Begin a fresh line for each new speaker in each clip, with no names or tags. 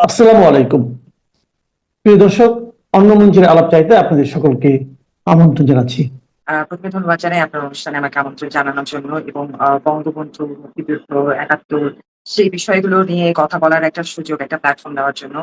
আসসালামু আলাইকুম। প্রিয় দর্শক, অন্য মঞ্চের আলাপ চাইতে আপনাদের সকলকে আমন্ত্রণ জানাচ্ছি।
ধন্যবাদ জানাই আপনার অনুষ্ঠানে আমাকে আমন্ত্রণ জানানোর জন্য এবং বঙ্গবন্ধু মুক্তিযুদ্ধ একাত্তর সেই বিষয়গুলো নিয়ে কথা বলার একটা সুযোগ, একটা প্ল্যাটফর্ম দেওয়ার জন্য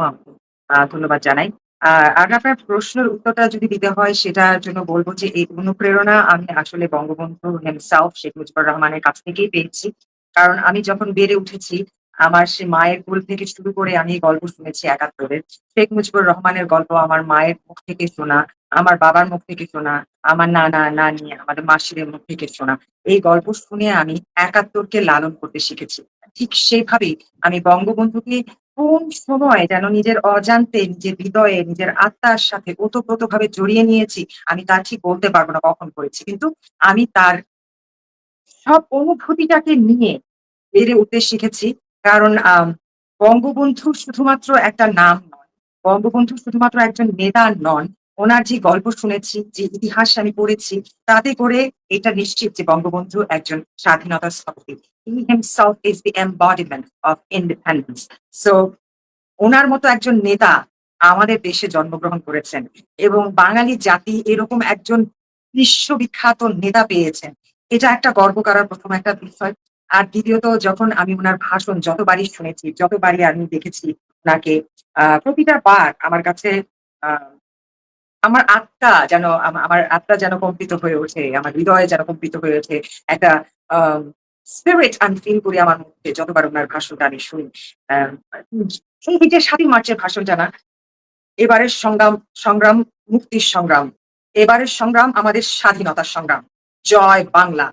ধন্যবাদ জানাই। আর আপনার প্রশ্নের উত্তরটা যদি দিতে হয়, সেটার জন্য বলব যে এই অনুপ্রেরণা আমি আসলে বঙ্গবন্ধু হিমসেলফ শেখ মুজিবুর রহমানের কাছ থেকেই পেয়েছি। কারণ আমি যখন বেড়ে উঠেছি আমার সে মায়ের কোল থেকে শুরু করে আমি গল্প শুনেছি একাত্তরের শেখ মুজিবুর রহমানের গল্প আমার মায়ের মুখ থেকে শোনা, আমার বাবার মুখ থেকে শোনা, আমার নানা, নানি আমাদের মাসিদের মুখ থেকে শোনা। এই গল্প শুনে আমি একাত্তরকে লালন করতে শিখেছি। ঠিক সেভাবেই আমি বঙ্গবন্ধুকে কোন সময় যেন নিজের অজান্তে, নিজের হৃদয়ে, নিজের আত্মার সাথে ওতপ্রোত ভাবে জড়িয়ে নিয়েছি, আমি তা ঠিক বলতে পারব না কখন করেছি। কিন্তু আমি তার সব অনুভূতিটাকে নিয়ে বেড়ে উঠতে শিখেছি। কারণ বঙ্গবন্ধু শুধুমাত্র একটা নাম নয়। বঙ্গবন্ধু শুধুমাত্র একজন নেতা নন, ওনার যে গল্প শুনেছি, যে ইতিহাস আমি পড়েছি, তাতে করে এটা নিশ্চিত যে বঙ্গবন্ধু একজন স্বাধীনতা স্থপতি। He himself is the embodiment of independence so ওনার মতো একজন নেতা আমাদের দেশে জন্মগ্রহণ করেছেন এবং বাঙালি জাতি এরকম একজন বিশ্ববিখ্যাত নেতা পেয়েছেন। এটা একটা গর্ব করার প্রথম একটা বিষয়। আর দ্বিতীয়ত, যখন আমি ওনার ভাষণ যতবারই শুনেছি, যতবারই আমি দেখেছি ওনাকে প্রতিটা বার আমার কাছে আমার আত্মা যেন আমার আত্মা যেন কম্পিত হয়ে ওঠে, আমার হৃদয়ে যেন কম্পিত হয়ে ওঠে, একটা স্পিরিট আমি ফিল করি আমার মধ্যে যতবার ওনার ভাষণটা আমি শুনি। এই যে সাতই মার্চের ভাষণটা না, এবারের সংগ্রাম সংগ্রাম, মুক্তির সংগ্রাম, এবারের সংগ্রাম আমাদের স্বাধীনতার সংগ্রাম। জয় বাংলা।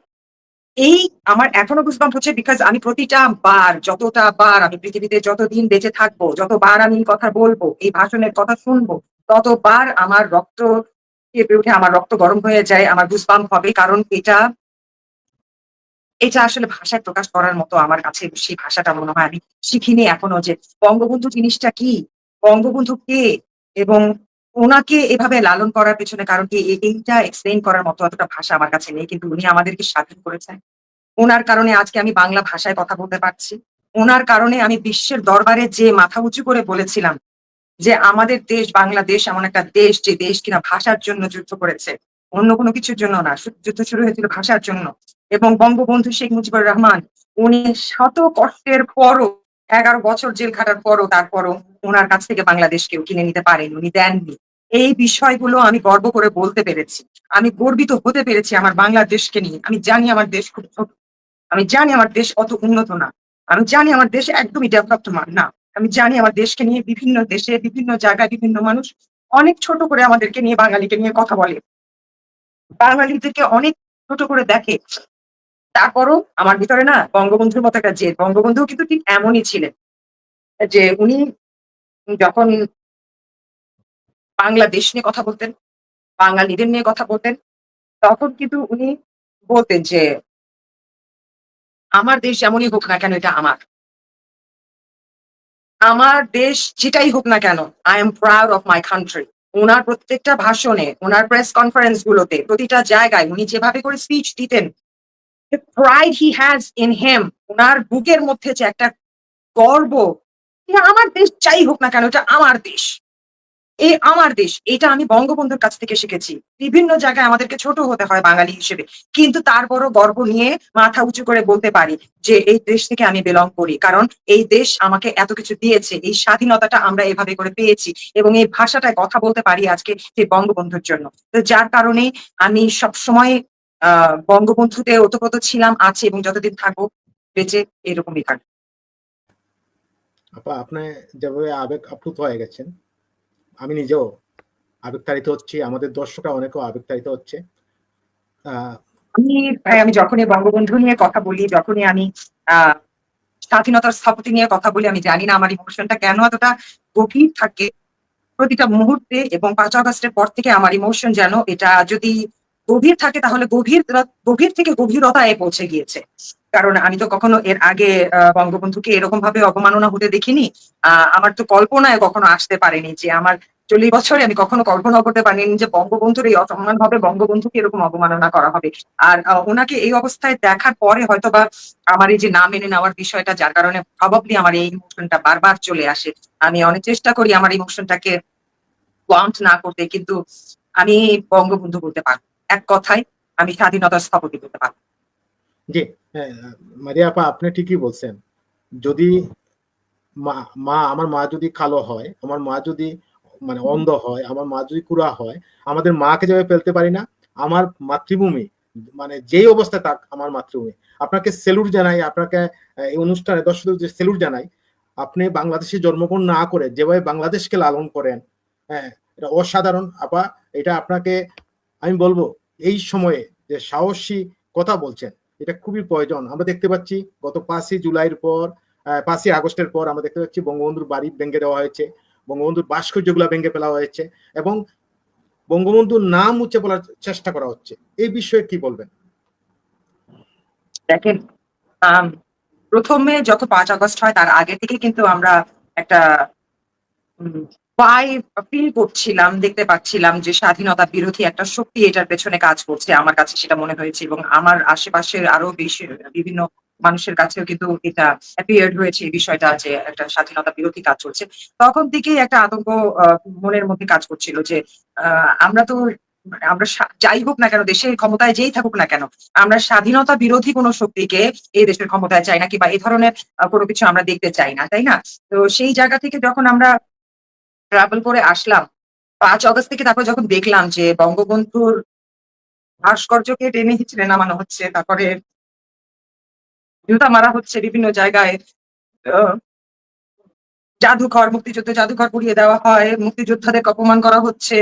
এই আমার এখনও গুজবাম্প হচ্ছে বিকজ আমি প্রতিটা বার, যতটা বার আমি পৃথিবীতে যতদিন বেঁচে থাকব, যতবার আমি কথা বলব, এই ভাষণের কথা শুনব, ততবার আমার রক্ত কেঁপে উঠে, আমার রক্ত গরম হয়ে যায়, আমার গুজবাম্প হবে। কারণ এটা এটা আসলে ভাষায় প্রকাশ করার মতো আমার কাছে সেই ভাষাটা মনে হয়। আমি শিখিনি এখনও যে বঙ্গবন্ধু জিনিসটা কি? বঙ্গবন্ধু কে? এবং ওনাকে এভাবে লালন করার পেছনে কারণ কি এইটা এক্সপ্লেন করার মতো অতটা ভাষা আমার কাছে নেই, কিন্তু উনি আমাদেরকে স্বাধীন করেছেন। ওনার কারণে আজকে আমি বাংলা ভাষায় কথা বলতে পারছি। ওনার কারণে আমি বিশ্বের দরবারে যে মাথা উঁচু করে বলেছিলাম যে আমাদের দেশ বাংলাদেশ এমন একটা দেশ যে দেশ কিনা ভাষার জন্য যুদ্ধ করেছে, অন্য কোনো কিছুর জন্য না যুদ্ধ শুরু হয়েছিল ভাষার জন্য। এবং বঙ্গবন্ধু শেখ মুজিবুর রহমান, উনি শত কষ্টের পরও, এগারো বছর জেল খাটার পরও তারপরও ওনার কাছ থেকে বাংলাদেশ কেউ কিনে নিতে পারেন, উনি দেননি। এই বিষয়গুলো আমি গর্ব করে বলতে পেরেছি। আমি গর্বিত হতে পেরেছি আমার বাংলাদেশকে নিয়ে। আমি জানি আমার দেশ খুব ছোট। আমি জানি আমার দেশ অত উন্নত না। আমি জানি আমার দেশ একদমই ডেভেলপড না। আমি জানি আমার দেশকে নিয়ে বিভিন্ন দেশে, বিভিন্ন জায়গায় বিভিন্ন মানুষ অনেক ছোট করে আমাদেরকে নিয়ে বাঙালিকে নিয়ে কথা বলে। বাঙালিদেরকে অনেক ছোট করে দেখে। তারপরও আমার ভিতরে না বঙ্গবন্ধুর মতো একটা জেদ। বঙ্গবন্ধু কিন্তু ঠিক এমনই ছিলেন। যে উনি যখন বাংলাদেশ নিয়ে কথা বলতেন, বাঙালিদের নিয়ে কথা বলতেন। তখন কিন্তু উনি বলতেন যে, আমার দেশ যেমনই হোক না কেন এটা আমার। আমার দেশ যেটাই হোক না কেন I am proud of my country ওনার প্রত্যেকটা ভাষণে ওনার প্রেস কনফারেন্স গুলোতে, প্রতিটা জায়গায় উনি যেভাবে করে স্পিচ দিতেন pride he has in him ওনার বুকের মধ্যে যে একটা গর্ব আমার দেশ যাই হোক না কেন, এটা আমার দেশ। এই আমার দেশ, এটা আমি বঙ্গবন্ধুর কাছ থেকে শিখেছি। বিভিন্ন জায়গায় আমাদেরকে ছোট হতে হয় বাঙালি হিসেবে। কিন্তু তারপরও গর্ব নিয়ে মাথা উঁচু করে বলতে পারি যে, এই দেশ থেকে আমি বিলং করি। কারণ এই দেশ আমাকে এত কিছু দিয়েছে, এই স্বাধীনতাটা আমরা এভাবে করে পেয়েছি এবং এই ভাষাটায় কথা বলতে পারি আজকে সেই বঙ্গবন্ধুর জন্য। তো যার কারণে আমি সবসময় আহ বঙ্গবন্ধুতে ওতপ্রোত ছিলাম, আছে এবং যতদিন থাকব, বেঁচে এরকমই থাকব।
আপা, আপনি যেভাবে আবেগ আপ্লুত হয়ে গেছেন আমি নিজেও আবেগতাড়িত হচ্ছি, আমাদের দর্শকরা অনেকেও আবেগতাড়িত হচ্ছে।
আমি আমি যখনই বঙ্গবন্ধু নিয়ে কথা বলি, যখনই আমি স্বাধীনতার স্থপতি নিয়ে কথা বলি, আমি জানি না আমার ইমোশনটা কেন এতটা গভীর থাকে। প্রতিটা মুহূর্তে এবং পাঁচ আগস্টের পর থেকে আমার ইমোশন যেন এটা যদি গভীর থাকে, তাহলে গভীর গভীর থেকে গভীরতায় পৌঁছে গিয়েছে। কারণ আমি তো কখনো এর আগে বঙ্গবন্ধুকে এরকম ভাবে অবমাননা হতে দেখিনি। আমার তো কল্পনায় কখনো আসতে পারেনি যে আমার চল্লিশ বছরে আমি কখনো কল্পনা করতে পারিনি যে বঙ্গবন্ধুর এই অসম্মান হবে বঙ্গবন্ধুকে এরকম অবমাননা করা হবে। আর ওনাকে এই অবস্থায় দেখার পরে হয়তো বা আমার এই যে না মেনে নেওয়ার বিষয়টা, যার কারণে প্রবাবলি আমার এই ইমোশনটা বারবার চলে আসে। আমি অনেক চেষ্টা করি আমার ইমোশনটাকে ওয়ান্ট না করতে, কিন্তু আমি বঙ্গবন্ধু বলতে পারব। এক কথায়, আমি স্বাধীনতার স্থপতি বলতে পারব।
জি। হ্যাঁ, মারিয়া আপা আপনি ঠিকই বলছেন। যদি মা আমার মা যদি কালো হয় আমার মা যদি মানে অন্ধ হয় আমার মা যদি কুড়া হয় আমাদের মাকে যেভাবে ফেলতে পারি না আমার মাতৃভূমি মানে যেই অবস্থায় থাক আমার মাতৃভূমি। আপনাকে সেলুট জানাই আপনাকে এই অনুষ্ঠানে দর্শক যে সেলুট জানাই আপনি বাংলাদেশে জন্মগ্রহণ না করে যেভাবে বাংলাদেশকে লালন করেন হ্যাঁ এটা অসাধারণ। আপা এটা আপনাকে আমি বলব এই সময়ে যে সাহসী কথা বলছেন এটা খুবই প্রয়োজন। আমরা দেখতে পাচ্ছি গত পাঁচই জুলাইয়ের পর পাঁচই আগস্টের পর আমরা দেখতে পাচ্ছি বঙ্গবন্ধুর বাড়ি ভেঙে দেওয়া হয়েছে, বঙ্গবন্ধুর ভাস্কর্যগুলো ভেঙে ফেলা হয়েছে এবং বঙ্গবন্ধুর নাম উচ্চে বলার চেষ্টা করা হচ্ছে। এই বিষয়ে কি বলবেন?
দেখেন প্রথমে যত পাঁচ আগস্ট হয় তার আগে থেকে কিন্তু আমরা একটা পাই ফিল করছিলাম, দেখতে পাচ্ছিলাম যে স্বাধীনতা বিরোধী একটা শক্তি এটার পেছনে কাজ করছে। আমার কাছে সেটা মনে হয়েছে এবং আমার আশেপাশের আরও বেশি বিভিন্ন মানুষের কাছেও কিন্তু এটা অ্যাপিয়ার্ড হয়েছে এই বিষয়টা যে একটা স্বাধীনতা বিরোধী কাজ চলছে তখন থেকেই একটা আতঙ্ক মনের মধ্যে কাজ করছিল যে আমরা তো আমরা সা- যাই হোক না কেন, দেশের ক্ষমতায় যেই থাকুক না কেন, আমরা স্বাধীনতা বিরোধী কোনো শক্তিকে এই দেশের ক্ষমতায় চাই না কিংবা এই ধরনের কোনো কিছু আমরা দেখতে চাই না, তাই না? তো সেই জায়গা থেকে যখন আমরা ট্রাভেল করে আসলাম। পাঁচ অগস্ট থেকে তারপর যখন দেখলাম যে বঙ্গবন্ধুর ভাস্কর্যকে টেনে হিচড়ে নামানো হচ্ছে, তারপরে জুতা মারা হচ্ছে বিভিন্ন জায়গায় জাদুঘর, মুক্তিযুদ্ধ, জাদুঘর পুড়িয়ে দেওয়া হয়, মুক্তিযোদ্ধাদের অপমান করা হচ্ছে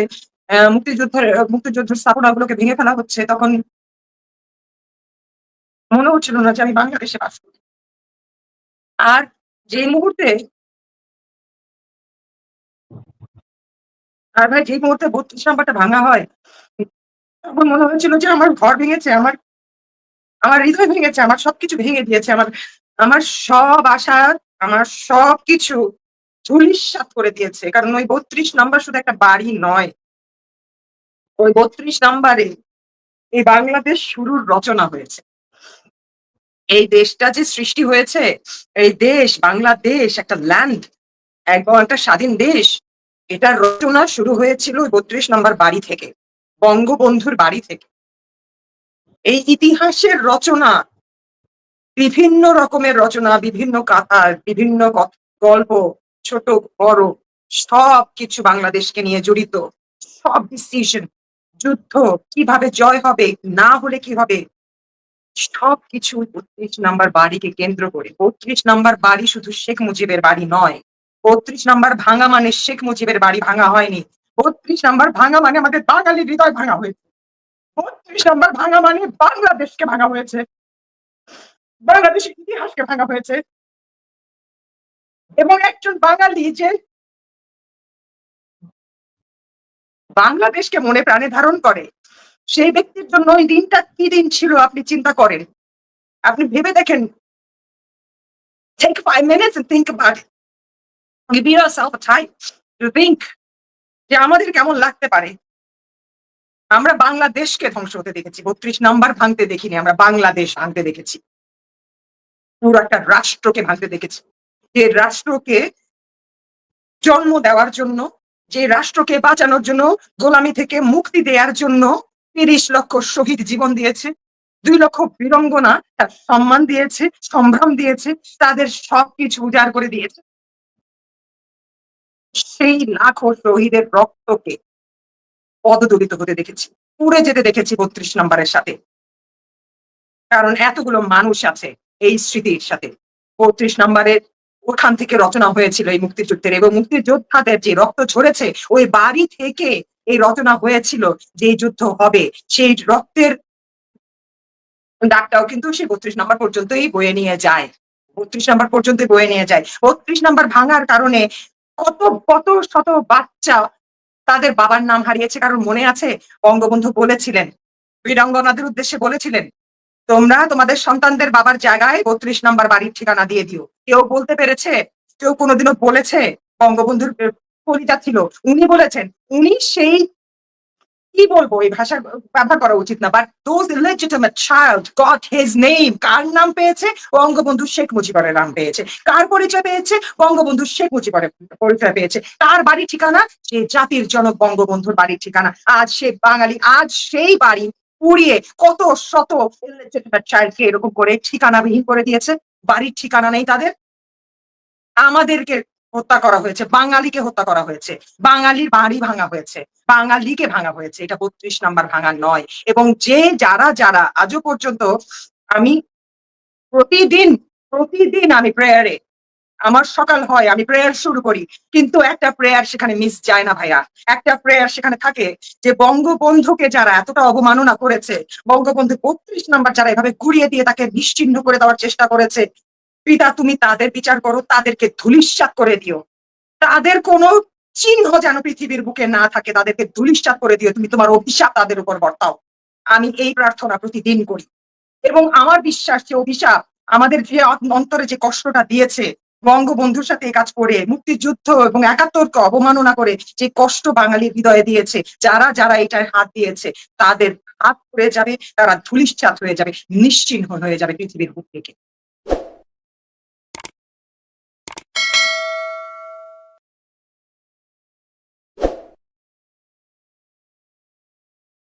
মুক্তিযুদ্ধের মুক্তিযুদ্ধের স্থাপনাগুলোকে ভেঙে ফেলা হচ্ছে, তখন মনে হচ্ছিল না যে আমি বাংলাদেশে বাস করি। আর যে মুহূর্তে আর ভাই যে মুহূর্তে বত্রিশ নাম্বারটা ভাঙা হয়। তখন মনে হয়েছিল যে আমার ঘর ভেঙেছে, আমার আমার হৃদয় ভেঙেছে, আমার সবকিছু ভেঙে দিয়েছে, আমার আমার সব আশা, আমার সব কিছু ধুলিস্বাত করে দিয়েছে। কারণ ওই বত্রিশ নাম্বার শুধু একটা বাড়ি নয়। ওই বত্রিশ নাম্বারে এই বাংলাদেশ শুরুর রচনা হয়েছে। এই দেশটা যে সৃষ্টি হয়েছে, এই দেশ, বাংলাদেশ, একটা ল্যান্ড একদম একটা স্বাধীন দেশ এটার রচনা শুরু হয়েছিল বত্রিশ নম্বর বাড়ি থেকে, বঙ্গবন্ধুর বাড়ি থেকে। এই ইতিহাসের রচনা, বিভিন্ন রকমের রচনা, বিভিন্ন কাতার, বিভিন্ন গল্প, ছোট, বড় সব কিছু বাংলাদেশকে নিয়ে জড়িত। সব ডিসিশন যুদ্ধ, কীভাবে জয় হবে, না হলে কি হবে সব কিছু বত্রিশ নাম্বার বাড়িকে কেন্দ্র করে। বত্রিশ নাম্বার বাড়ি শুধু শেখ মুজিবের বাড়ি নয় বত্রিশ নাম্বার ভাঙা মানে শেখ মুজিবের বাড়ি ভাঙা হয়নি। বত্রিশ নাম্বার ভাঙা মানে আমাদের বাঙালি হৃদয় ভাঙা হয়েছে। বত্রিশ নাম্বার ভাঙা মানে বাংলাদেশকে ভাঙা হয়েছে। বাংলাদেশের ইতিহাসকে ভাঙা হয়েছে। এবং একজন বাঙালি যে বাংলাদেশকে মনে প্রাণে ধারণ করে, সেই ব্যক্তির জন্য ওই দিনটা কি দিন ছিল আপনি চিন্তা করেন? আপনি ভেবে দেখেন। Take five minutes and think যে আমাদের কেমন লাগতে পারে? আমরা বাংলাদেশকে ধ্বংস হতে দেখেছি। বত্রিশ নাম্বার ভাঙতে দেখিনি, আমরা বাংলাদেশ ভাঙতে দেখেছি। পুরো একটা রাষ্ট্রকে ভাঙতে দেখেছি। যে রাষ্ট্রকে জন্ম দেওয়ার জন্য, যে রাষ্ট্রকে বাঁচানোর জন্য, গোলামি থেকে মুক্তি দেওয়ার জন্য তিরিশ লক্ষ শহীদ জীবন দিয়েছে। দুই লক্ষ বীরঙ্গনা তার সম্মান দিয়েছে, সম্ভ্রম দিয়েছে, তাদের সবকিছু উজাড় করে দিয়েছে। সেই লাখো শহীদের রক্তকে পদদলিত হতে দেখেছি। পুড়ে যেতে দেখেছি বত্রিশ নম্বরের সাথে। কারণ এতগুলো মানুষ আছে এই স্মৃতির সাথে। বত্রিশ নম্বরের ওখান থেকে রচনা হয়েছিল এই মুক্তিযুদ্ধের এবং মুক্তিযোদ্ধাদের যে রক্ত ঝরেছে, ওই বাড়ি থেকে এই রচনা হয়েছিল যে যুদ্ধ হবে, সেই রক্তের ডাকটাও কিন্তু সেই বত্রিশ নম্বর পর্যন্তই বয়ে নিয়ে যায়। বত্রিশ নাম্বার পর্যন্ত বয়ে নিয়ে যায়। বত্রিশ নাম্বার ভাঙার কারণে কত কত শত বাচ্চা তাদের বাবার নাম হারিয়েছে কারণ মনে আছে? বঙ্গবন্ধু বলেছিলেন। বীরাঙ্গনাদের উদ্দেশ্যে বলেছিলেন, তোমরা তোমাদের সন্তানদের বাবার জায়গায় বত্রিশ নাম্বার বাড়ির ঠিকানা দিয়ে দিও। কেউ বলতে পেরেছে, কেউ কোনোদিনও বলেছে, বঙ্গবন্ধুর কলিজা ছিল। উনি বলেছেন, উনি সেই কি বলব? এই ভাষা ব্যবহার করা উচিত না। But those illegitimate child got his name কার নাম পেয়েছে? বঙ্গবন্ধু শেখ মুজিবুরের নাম পেয়েছে। কার পরিচয় পেয়েছে? বঙ্গবন্ধু শেখ মুজিবুরের পরিচয় পেয়েছে। তার বাড়ি ঠিকানা? সে জাতির জনক বঙ্গবন্ধুর বাড়ির ঠিকানা। আজ সে বাঙালি, আজ সেই বাড়ি পুড়িয়ে কত শত illegitimate child-কে এরকম করে ঠিকানাবিহীন করে দিয়েছে। বাড়ির ঠিকানা নেই তাদের। আমাদেরকে হত্যা করা হয়েছে, বাঙালিকে হত্যা করা হয়েছে, বাঙালির বাড়ি ভাঙা হয়েছে, বাঙালিকে ভাঙা হয়েছে, এটা বত্রিশ নাম্বার ভাঙা নয়। এবং যে যারা যারা আজও পর্যন্ত আমি প্রতিদিন প্রতিদিন আমি প্রেয়ারে আমার সকাল হয়, আমি প্রেয়ার শুরু করি, কিন্তু একটা প্রেয়ার সেখানে মিস যায় না ভাইয়া। একটা প্রেয়ার সেখানে থাকে যে, বঙ্গবন্ধুকে যারা এতটা অবমাননা করেছে, বঙ্গবন্ধু বত্রিশ নাম্বার যারা এভাবে ঘুরিয়ে দিয়ে তাকে নিশ্চিহ্ন করে দেওয়ার চেষ্টা করেছে পিতা, তুমি তাদের বিচার করো, তাদেরকে ধুলিশ্বাত করে দিও। তাদের কোনো চিহ্ন যেন পৃথিবীর বুকে না থাকে, তাদেরকে ধুলিশ্বাত করে দিও। তুমি তোমার অভিশাপ তাদের উপর বর্তাও। আমি এই প্রার্থনা প্রতিদিন করি। এবং আমার বিশ্বাস যে অভিশাপ আমাদের যে অন্তরে যে কষ্টটা দিয়েছে, বঙ্গবন্ধুর সাথে কাজ করে, মুক্তিযুদ্ধ এবং একাত্তরকে অবমাননা করে যে কষ্ট বাঙালির হৃদয়ে দিয়েছে, যারা যারা এটায় হাত দিয়েছে, তাদের হাত পড়ে যাবে, তারা ধুলিশ্বাত হয়ে যাবে, নিশ্চিহ্ন হয়ে যাবে পৃথিবীর বুক থেকে।